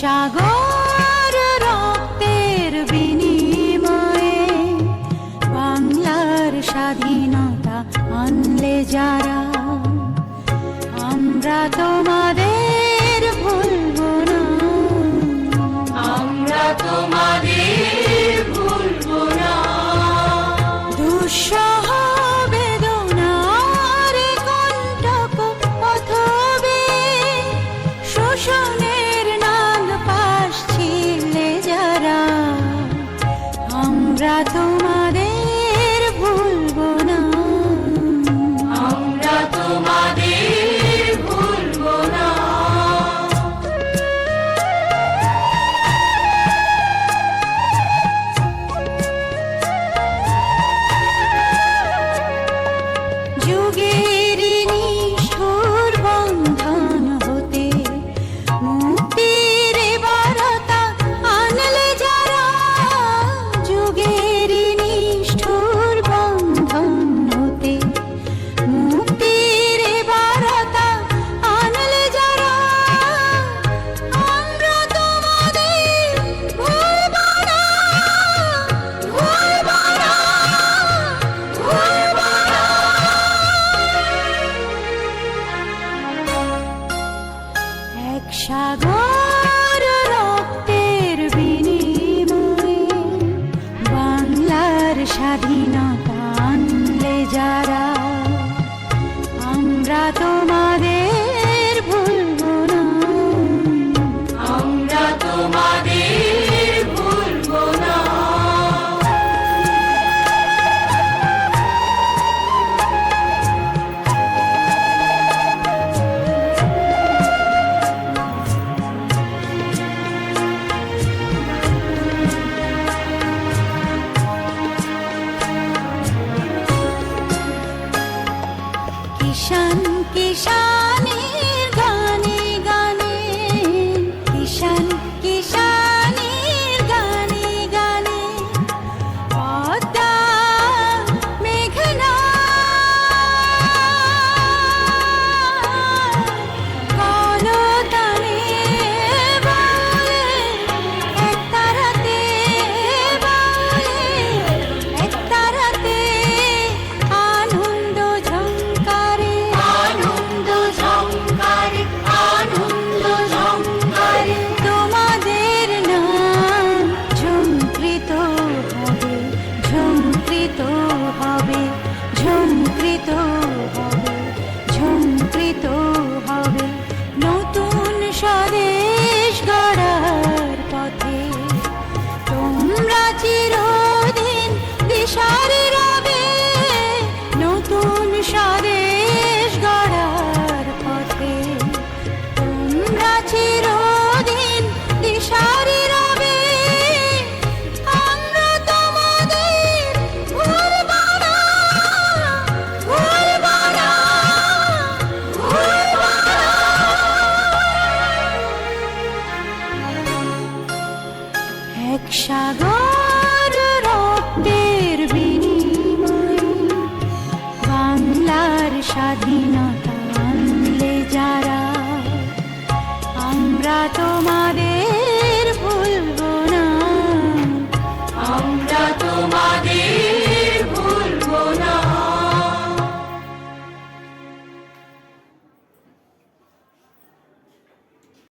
সাগর রক্তের বিনিময়ে বাংলার স্বাধীনতা আনলে যারা 都。বাংলার স্বাধীনতা আনলে যারা স্বাধীনতা